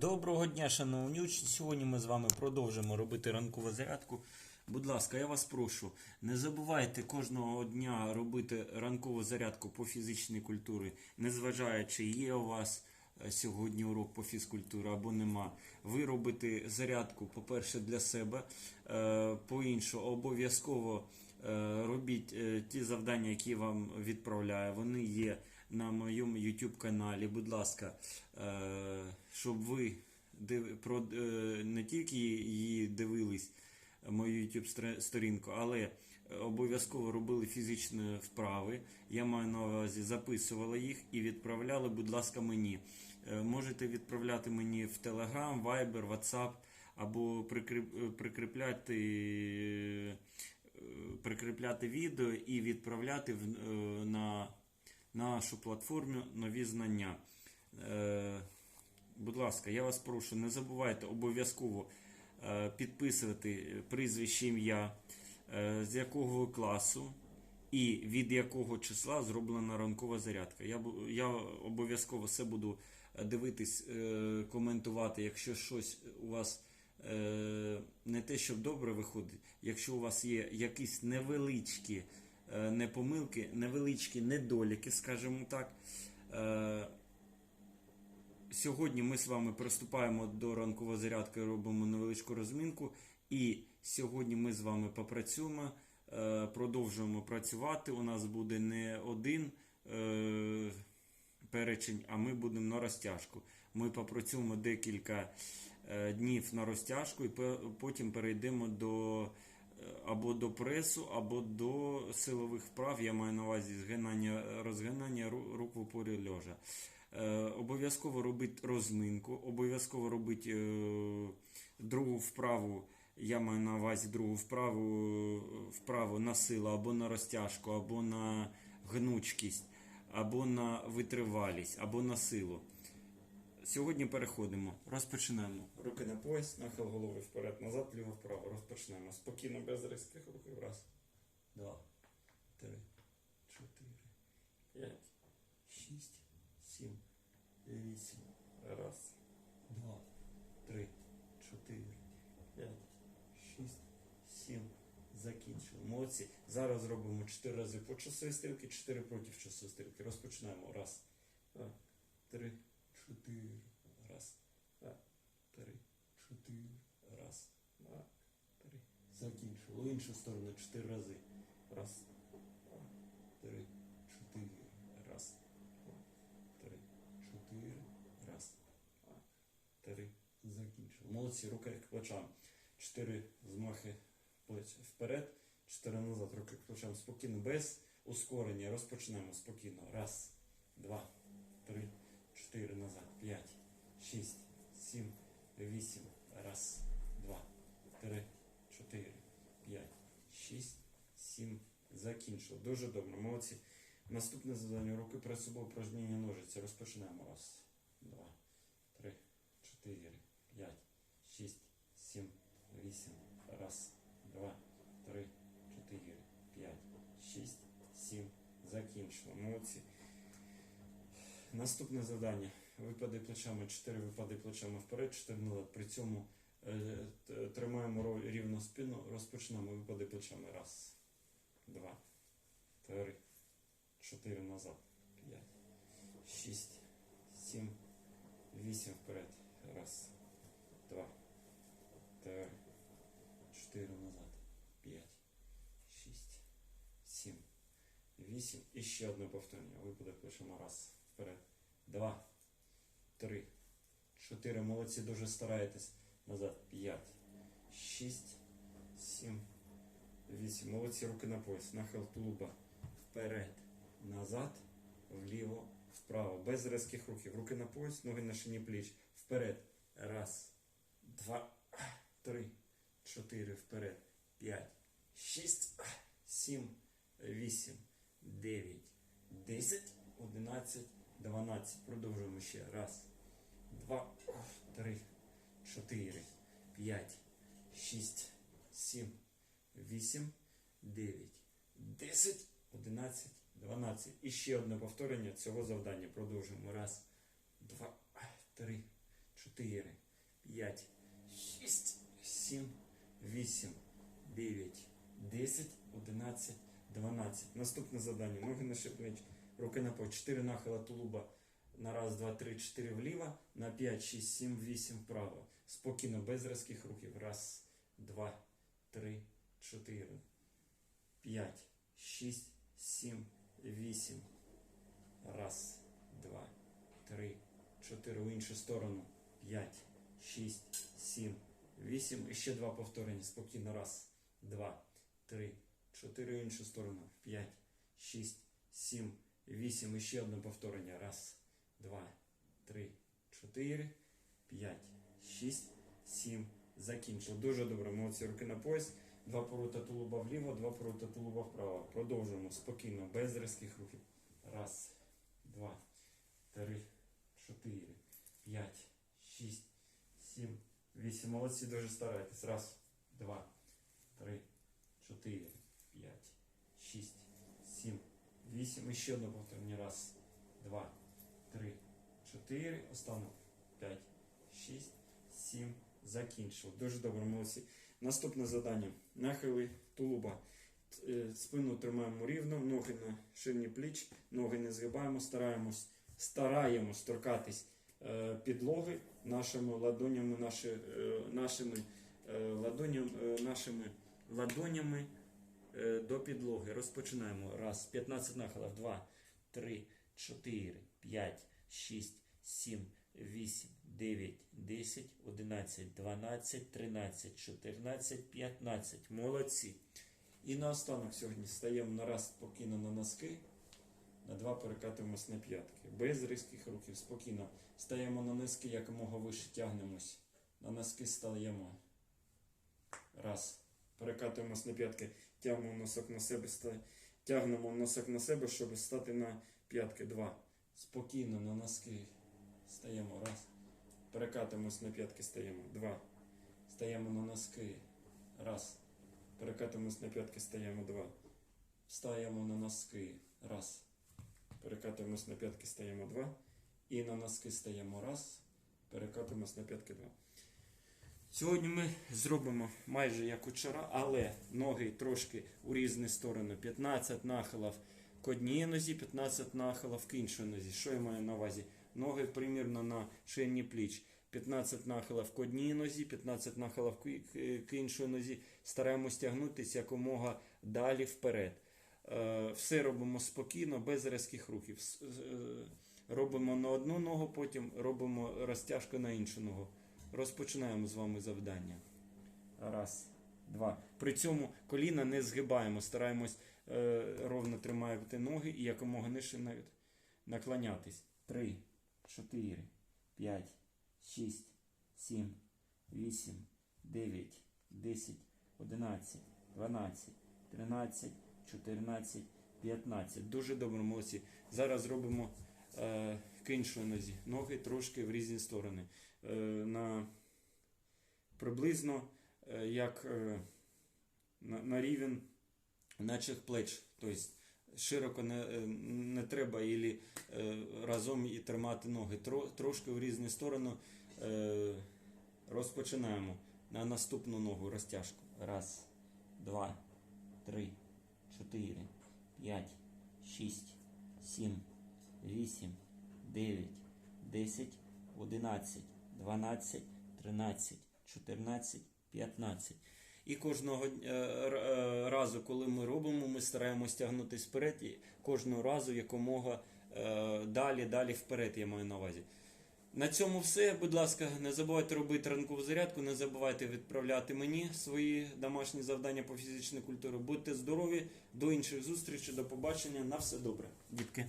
Доброго дня, шановні учні. Сьогодні ми з вами продовжимо робити ранкову зарядку. Будь ласка, я вас прошу, не забувайте кожного дня робити ранкову зарядку по фізичній культурі, незважаючи, є у вас е, сьогодні урок по фізкультурі або нема. Ви робите зарядку, по-перше, для себе, е, по-іншому, обов'язково е, робіть ті завдання, які вам відправляю. Вони є на моєму YouTube каналі. Будь ласка, е, щоб ви е, не тільки її дивились, мою YouTube сторінку, але е, обов'язково робили фізичні вправи. Я маю на увазі, записували їх і відправляли, будь ласка, мені. Е, Можете відправляти мені в Telegram, Viber, WhatsApp або прикріп- е, прикріпляти, е, прикріпляти відео і відправляти е, на нашу платформу нові знання. Е, будь ласка, я вас прошу, не забувайте обов'язково е, підписувати прізвище ім'я, е, з якого ви класу і від якого числа зроблена ранкова зарядка. Я, я обов'язково все буду дивитись, коментувати, якщо щось у вас не те, щоб добре виходить, якщо у вас є якісь невеличкі не помилки, невеличкі недоліки, скажімо так. Е, Сьогодні ми з вами приступаємо до ранкової зарядки, робимо невеличку розмінку. І сьогодні ми з вами попрацюємо, е, продовжуємо працювати. У нас буде не один е, перечень, а ми будемо на розтяжку. Ми попрацюємо декілька е, днів на розтяжку і потім перейдемо до е, або до пресу, або до силових вправ. Я маю на увазі згинання, розгинання рук в упорі льожа. Е, обов'язково робити розминку, обов'язково робити е, другу вправу. Я маю на увазі другу вправу, е, вправу на силу або на розтяжку, або на гнучкість, або на витривалість, або на силу. Сьогодні переходимо. Розпочинаємо. Руки на пояс, нахил голови вперед, назад, ліво, вправо. Розпочнемо. Спокійно, без різких рухів. Раз, два, три, чотири, п'ять, шість, сім, вісім. Раз, два, три, чотири, п'ять, шість, сім. Закінчили. Молодці. Зараз зробимо 4 рази по часовій стрілки, 4 проти часової стрілки. Розпочинаємо. Раз, два, три, чотири. Раз, два, три, чотири. Раз, два, три. Закінчили. У іншу сторону 4 рази. Раз, два, три, чотири. Раз, два, три, чотири. Раз, два, три. Закінчили. Молодці. Руки к плечам. Чотири змахи плеч вперед, чотири назад. Руки к плечам. Спокійно, без ускорення. Розпочнемо спокійно. Раз, два, три, чотири назад. П'ять, шість, сім, вісім. Раз, два, три, чотири, п'ять, шість, сім. Закінчили. Дуже добре. Молодці. Наступне завдання. Руки перед собою упражнення ножиці. Розпочинаємо. Раз, два, три, чотири, п'ять, шість, сім, вісім. Раз, два, три, чотири, п'ять, шість, сім. Закінчили. Молодці. Наступне завдання. Випади плечами, 4 випади плечами вперед, 4 назад. При цьому е, тримаємо рівно спину, розпочнемо випади плечами. Раз, два, три, чотири назад. П'ять, шість, сім, вісім вперед. Раз, два, три, чотири назад. П'ять, шість, сім, вісім. І ще одне повторення. Випади плечима. Раз, вперед. Два, три, чотири. Молодці, дуже стараєтесь. Назад. П'ять, шість, сім, вісім. Молодці, руки на пояс. Нахил тулуба. Вперед. Назад. Вліво. Вправо. Без різких рухів. Руки на пояс, ноги на шині пліч. Вперед. Раз, два, три, чотири. Вперед. П'ять, шість, сім, вісім, дев'ять, десять, одинадцять, 12. Продовжуємо ще. Раз, два, три, чотири, п'ять, шість, сім, вісім, дев'ять, десять, одинадцять, дванадцять. І ще одне повторення цього завдання. Продовжуємо. Раз, два, три, чотири, п'ять, шість, сім, вісім, дев'ять, десять, одинадцять, дванадцять. Наступне завдання. Ноги на шипничку руки на пол. 4 нахила тулуба. На раз, два, три, чотири вліво, на 5, 6, 7, 8 вправо. Спокійно, без різких рухів. Раз, два, три, чотири, п'ять, шість, сім, вісім. Раз, два, три, чотири. В іншу сторону. П'ять, шість, сім, вісім. І ще два повторення. Спокійно. Раз, два, три, чотири. В іншу сторону. П'ять, шість, сім, вісім. І ще одне повторення. Раз, два, три, чотири, п'ять, шість, сім. Закінчив. Дуже добре. Молодці. Руки на пояс. Два порута тулуба вліво, два порута тулуба вправо. Продовжуємо спокійно, без різких рухів. Раз, два, три, чотири, п'ять, шість, сім, вісім. Молодці, дуже старайтесь. Раз, два, три, чотири, п'ять, 8, ще одну повторні. Раз, два, три, чотири. Останок. П'ять, шість, сім. Закінчив. Дуже добре, молодці. Наступне завдання. Нахили тулуба. Е, спину тримаємо рівно, ноги на ширні пліч, ноги не згибаємо, стараємось, стараємось торкатись е, підлоги нашими ладонями, е, нашими, нашими, ладонями, нашими ладонями до підлоги. Розпочинаємо. Раз, 15 нахилів. Два, три, чотири, п'ять, шість, сім, вісім, дев'ять, десять, одинадцять, дванадцять, тринадцять, чотирнадцять, п'ятнадцять. Молодці. І наостанок сьогодні стаємо на раз спокійно на носки, на два перекатуємось на п'ятки. Без різких рухів, спокійно. Стаємо на носки, якомога вище тягнемось. На носки стаємо. Раз. Перекатуємось на п'ятки, тягнемо носок на себе, тягнемо носок на себе, щоб стати на п'ятки. Два. Спокійно на носки стаємо. Раз. Перекатуємось на п'ятки, стаємо. Два. Стаємо на носки. Раз. Перекатуємось на п'ятки, стаємо два. Стаємо на носки. Раз. Перекатуємось на п'ятки, стаємо два. І на носки стаємо раз. Перекатуємось на п'ятки два. Сьогодні ми зробимо майже як вчора, але ноги трошки у різні сторони. 15 нахилів к одній нозі, 15 нахилів к іншій нозі. Що я маю на увазі? Ноги примірно на ширині пліч. 15 нахилів к одній нозі, 15 нахилів к іншій нозі. Стараємось тягнутися якомога далі вперед. Е, Все робимо спокійно, без різких рухів. Е, Робимо на одну ногу, потім робимо розтяжку на іншу ногу. Розпочинаємо з вами завдання. Раз, два. При цьому коліна не згибаємо, стараємось е, ровно тримати ноги і якомога нижче на- наклонятись. Три, чотири, п'ять, шість, сім, вісім, дев'ять, десять, одинадцять, дванадцять, тринадцять, чотирнадцять, п'ятнадцять. Дуже добре, молодці. Зараз робимо е, к іншій нозі. Ноги трошки в різні сторони. Е, на приблизно е, як е, на, рівень наших плеч. Тобто широко не, не треба ілі, разом і тримати ноги. Трошки в різні сторони розпочинаємо на наступну ногу розтяжку. Раз, два, три, чотири, п'ять, шість, сім, вісім, дев'ять, десять, одинадцять, дванадцять, тринадцять, чотирнадцять, п'ятнадцять. І кожного е, е, разу, коли ми робимо, ми стараємось тягнутися вперед, і кожного разу якомога е, далі, далі вперед, я маю на увазі. На цьому все. Будь ласка, не забувайте робити ранкову зарядку, не забувайте відправляти мені свої домашні завдання по фізичній культурі. Будьте здорові, до інших зустрічей, до побачення. На все добре, дітки.